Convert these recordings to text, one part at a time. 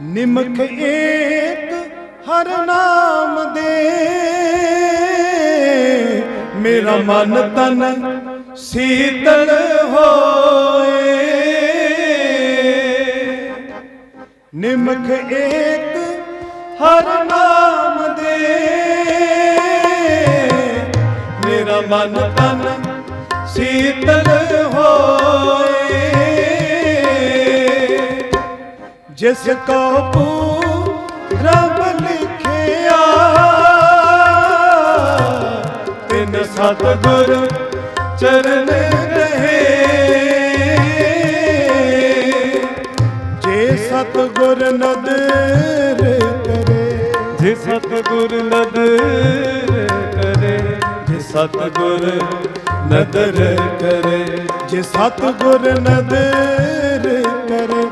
ਨਿਮਖ ਏਕ ਹਰ ਨਾਮ ਦੇ। ਮੇਰਾ ਮਨ ਤਨ ਸੀਤਲ ਹੋਏ। ਨਿਮਖ ਏਕ ਹਰ ਨਾਮ ਦੇ। ਮੇਰਾ ਮਨ ਤਨ ਸੀਤਲ ਹੋਏ। ਜਿਸ ਕੋ ਪੂਰਬ ਲਿਖਿਆ। ਤਿਨ ਸਤਗੁਰ ਚਰਨ ਰਹੇ। ਜੇ ਸਤਗੁਰ ਨਦਰ ਕਰੇ। ਜੇ ਸਤਿਗੁਰ ਨਦਰ ਕਰੇ। ਜੇ ਸਤਿਗੁਰ ਨਦਰ ਕਰੇ। ਜੇ ਸਤਗੁਰ ਨਦਰ ਕਰੇ।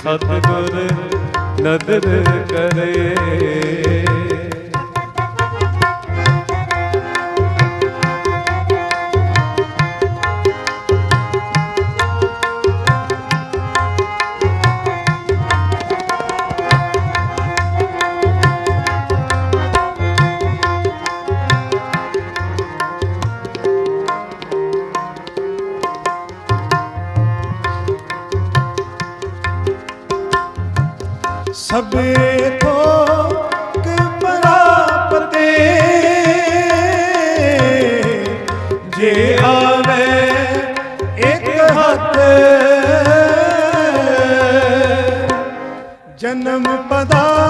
ਸਤਿਗੁਰ ਨਦਰ ਕਰੇ। ਸਭੇ ਥੋਕ ਪ੍ਰਾਪਤੇ ਜੇ ਆਵੇ ਇੱਕ ਹੱਥ ਜਨਮ ਪਦਾ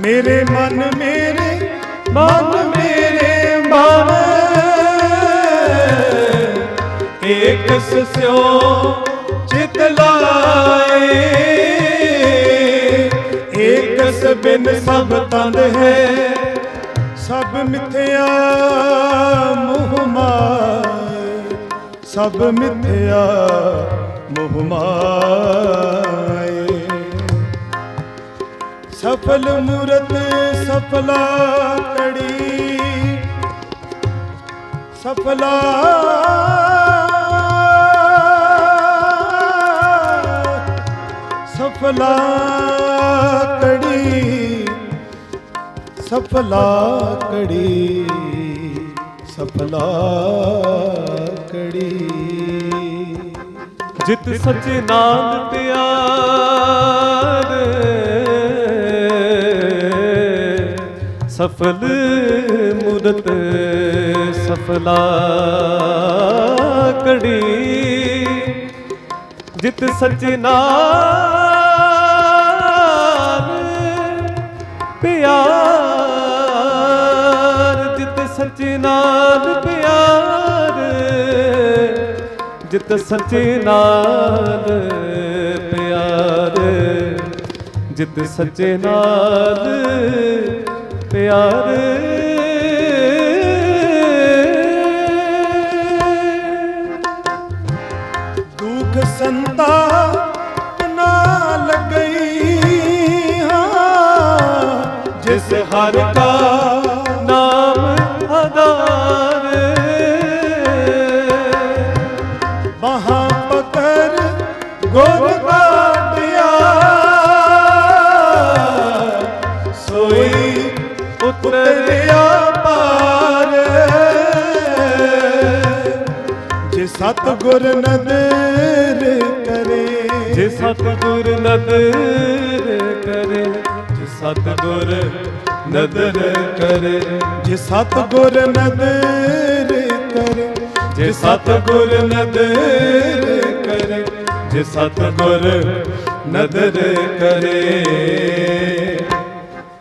ਮੇਰੇ ਮਨ ਮੇਰੇ ਮਨ ਮੇਰੇ ਮਨ। ਏਕ ਸਿਓ ਚਿਤ ਲਾਏ ਏਕਸ ਬਿਨ ਸਭ ਤੰਦ ਹੈ। ਸਭ ਮਿਥਿਆ ਮੋਹ ਮਾਏ, ਸਭ ਮਿਥਿਆ ਮੋਹ ਮਾਏ। ਸਫਲ ਮੂਰਤ ਸਫਲਾ ਕੜੀ ਸਫਲਾ। ਸਫਲਾ ਕੜੀ ਸਫਲਾ ਕੜੀ ਸਫਲਾ ਕੜੀ ਜਿਤ ਸੱਚੇ ਪਿਆਰ। ਸਫਲ ਮੂਰਤ ਸਫਲਾ ਕੜੀ। ਜਿਤ ਸੱਚੇ ਨਾਲ ਪਿਆਰ। ਜਿਤ ਸੱਚੇ ਨਾਲ ਪਿਆਰ। ਜਿਤ ਸੱਚੇ ਨਾਲ ਪਿਆਰ। ਜਿਤ ਸੱਚੇ ਨਾਲ ਪਿਆਰ। ਦੁਖ ਸੰਤਾ ਨਾ ਲੱਗਈ ਹਾਂ ਜਿਸ ਹਰ ਕਾ ਉਤਰਿਆ ਪਾਰ ਜੇ ਸਤ ਗੁਰ ਨਦਰ ਕਰੇ ਜੇ ਸਤਿਗੁਰ ਨਦਰ ਕਰੇ ਜੇ ਸਤਿਗੁਰ ਨਦਰ ਕਰੇ। ਜੇ ਸਤ ਗੁਰ ਨਦਰ ਕਰੇ ਜੇ ਸਤਿਗੁਰ ਨਦਰ ਕਰੇ ਜੇ ਸਤਿਗੁਰ ਨਦਰ ਕਰੇ।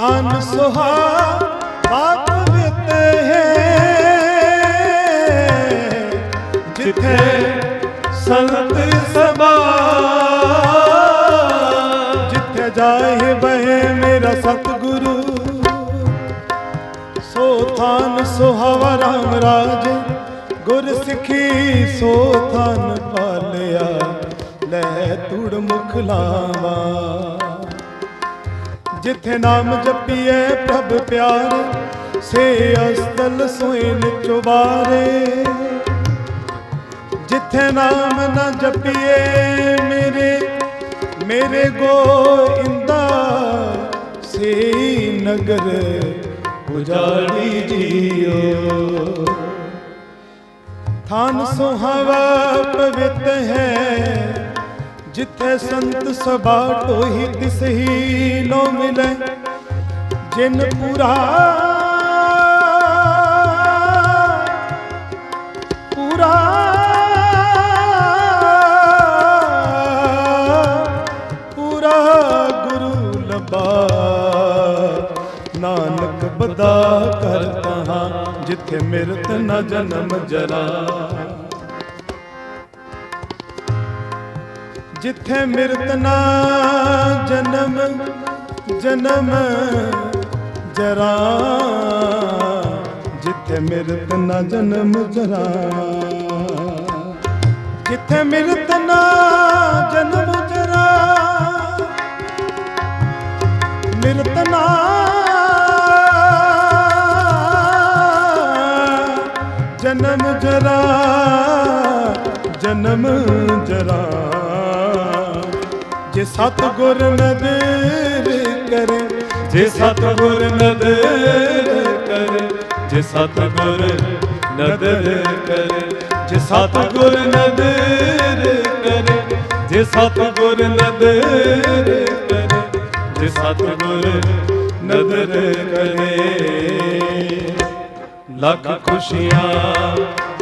ਥਾਨ ਸੁਹਾ ਬਾਤ ਵਿਤ ਹੈ। ਜਿੱਥੇ ਸੰਤ ਸਭਾ, ਜਿੱਥੇ ਜਾਏ ਬਹਿ ਮੇਰਾ ਸਤਿਗੁਰੂ। ਸੋ ਥਾਨ ਸੁਹਾਵਾ ਰਾਮ ਰਾਜ, ਗੁਰ ਸਿੱਖੀ ਸੋ ਥਾਨ ਪਾਲਿਆ, ਲੈ ਤੁੜ ਮੁਖ ਲਾਵਾ। ਜਿੱਥੇ ਨਾਮ ਜਪੀਏ ਪ੍ਰਭ ਪਿਆਰੇ, ਸੇ ਅਸਤਲ ਸੋਇਨ ਚੁਬਾਰੇ ਜਿੱਥੇ ਨਾਮ ਨਾ ਜਪੀਏ ਮੇਰੇ ਮੇਰੇ ਗੋਇੰਦਾ, ਸੇ ਨਗਰ ਉਜਾੜੀ ਜੀਓ। ਥਾਨ ਸੁਹਾਵਾ ਪਵਿੱਤ ਹੈ ਜਿੱਥੇ ਸੰਤ ਸਭਾ ਟੋਹੀ ਤਿਸਹੀ ਲੋ ਮਿਲੇ, ਜਿਨ ਪੂਰਾ ਪੂਰਾ ਪੂਰਾ ਗੁਰੂ ਲਬਾ ਨਾਨਕ ਬਦਾ ਕਰਤਾ ਹਾਂ ਜਿੱਥੇ ਮਿਰਤ ਨਾ ਜਨਮ ਜਰਾ ਜਿੱਥੇ ਮਿਰਤ ਜਨਮ ਜਨਮ ਜਰਾ। ਜਿੱਥੇ ਮਿਰਤ ਜਨਮ ਜਰਾ। ਜਿੱਥੇ ਮਿਰਤ ਜਨਮ ਜਰਾ। ਮਿਰਤ ਜਨਮ ਜਰਾ, ਜਨਮ ਜੇ ਸਤ ਗੁਰ ਨਦਰ ਕਰੇ, ਜੇ ਸਤਿਗੁਰ ਨਦਰ ਕਰੇ, ਜੇ ਸਤਿਗੁਰ ਨਦਰ ਕਰੇ, ਜੇ ਸਤਿਗੁਰ ਨਦਰ ਕਰੇ, ਜੇ ਸਤਿਗੁਰ ਨਦਰ ਕਰੇ, ਜੇ ਸਤਿਗੁਰ ਨਦਰ ਕਰੇ। ਲੱਖ ਖੁਸ਼ੀਆਂ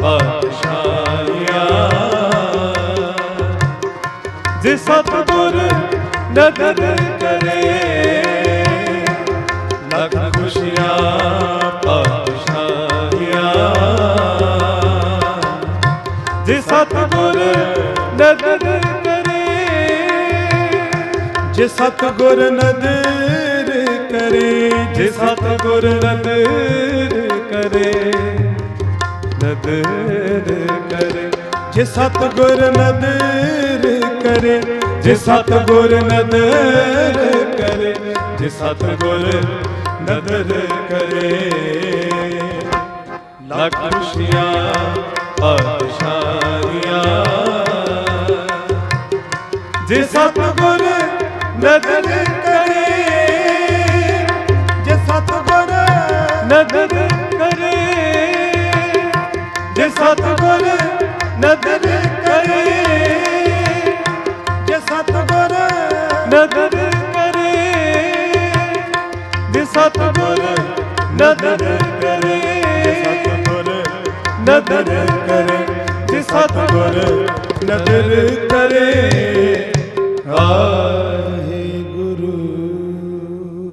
ਪਾਤਸ਼ਾਹੀਆਂ ਸਤਿਗੁਰ ਨਦਰ ਕਰੇ। ਖੁਸ਼ੀਆਂ, ਪਾਤਸ਼ਾਹੀਆਂ। ਜੇ ਸਤਿਗੁਰ ਨਦਰ ਕਰੇ, ਜੇ ਸਤਗੁਰ ਨਦਰ ਕਰੇ, ਜੇ ਸਤਿਗੁਰ ਨਦਰ ਕਰੇ ਨਦਰ ਕਰੇ। ਜੇ ਸਤਗੁਰ ਨਦਰ ਕਰੇ, ਜੇ ਸਤਗੁਰ ਨਦਰ ਕਰੇ, ਜੇ ਸਤਗੁਰ ਨਦਰ ਕਰੇ। ਲੱਖ ਖੁਸ਼ੀਆਂ ਪਾਤਸ਼ਾਹੀਆਂ ਜੇ ਸਤਿਗੁਰ ਨਦਰ ਕਰੇ, ਜੇ ਸਤਗੁਰ ਨਦਰ ਕਰੇ, ਜੇ ਸਤਿਗੁਰ ਨਦਰ ਕਰੇ ਜੇ ਨਦਰ ਕਰੇ ਜੇ ਸਤਗੁਰ ਨਦਰ ਕਰੇ ਆ